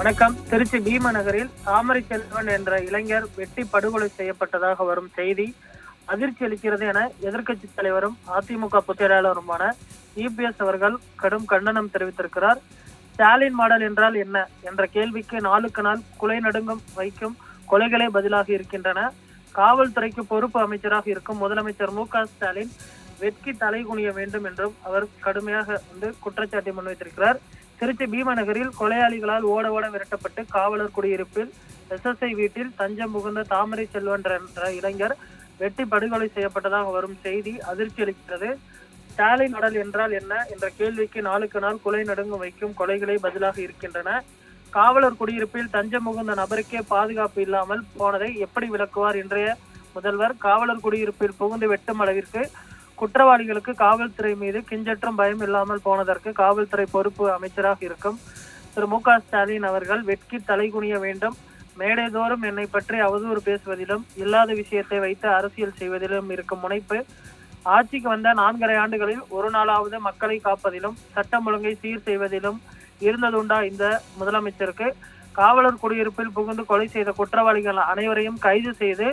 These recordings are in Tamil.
வணக்கம். திருச்சி பீம நகரில் தாமரை செல்வன் என்ற இளைஞர் வெட்டி படுகொலை செய்யப்பட்டதாக வரும் செய்தி அதிர்ச்சி அளிக்கிறது என எதிர்க்கட்சி தலைவரும் அதிமுக பொதுச்செயலாளருமான இபிஎஸ் அவர்கள் கடும் கண்டனம் தெரிவித்திருக்கிறார். ஸ்டாலின் மாடல் என்றால் என்ன என்ற கேள்விக்கு நாளுக்கு நாள் குலை நடுங்கும் வைக்கும் கொலைகளே பதிலாக இருக்கின்றன. காவல்துறைக்கு பொறுப்பு அமைச்சராக இருக்கும் முதலமைச்சர் மு க ஸ்டாலின் வெட்கி தலை குனிய வேண்டும் என்றும் அவர் கடுமையாக வந்து குற்றச்சாட்டை முன்வைத்திருக்கிறார். திருச்சி பீமநகரில் கொலையாளிகளால் ஓட ஓட விரட்டப்பட்டு காவலர் குடியிருப்பில் எஸ்எஸ்ஐ வீட்டில் தஞ்சம் புகுந்த தாமரை செல்வன் என்ற இளைஞர் வெட்டி படுகொலை செய்யப்பட்டதாக வரும் செய்தி அதிர்ச்சி அளிக்கிறது. ஸ்டாலின் உடல் என்றால் என்ன என்ற கேள்விக்கு நாளுக்கு நாள் கொலை நடுங்கு வைக்கும் கொலைகளே பதிலாக இருக்கின்றன. காவலர் குடியிருப்பில் தஞ்சம் புகுந்த நபருக்கே பாதுகாப்பு இல்லாமல் போனதை எப்படி விளக்குவார் இன்றைய முதல்வர்? காவலர் குடியிருப்பில் புகுந்து வெட்டும் அளவிற்கு குற்றவாளிகளுக்கு காவல்துறை மீது கிஞ்சற்றும் பயம் இல்லாமல் போனதற்கு காவல்துறை பொறுப்பு அமைச்சராக இருக்கும். திரு மு க ஸ்டாலின் அவர்கள் வெட்கி தலைகுனிய வேண்டும். மேடைதோறும் என்னை பற்றி அவதூறு பேசுவதிலும் இல்லாத விஷயத்தை வைத்து அரசியல் செய்வதிலும் இருக்கும் முனைப்பு. ஆட்சிக்கு வந்த நான்கரை ஆண்டுகளில் ஒரு நாளாவது மக்களை காப்பதிலும் சட்டம் ஒழுங்கை சீர் செய்வதிலும் இருந்ததுண்டா இந்த முதலமைச்சருக்கு. காவலர் குடியிருப்பில் புகுந்து கொலை செய்த குற்றவாளிகள் அனைவரையும் கைது செய்து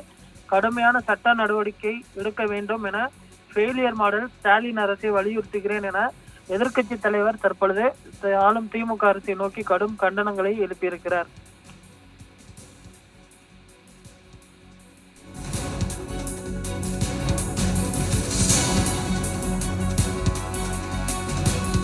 கடுமையான சட்ட நடவடிக்கை எடுக்க வேண்டும் என ஃபெயிலியர் மாடல் ஸ்டாலின் அரசை வலியுறுத்துகிறேன் என எதிர்க்கட்சி தலைவர் தற்பொழுது ஆளும் திமுக அரசை நோக்கி கடும் கண்டனங்களை எழுப்பியிருக்கிறார்.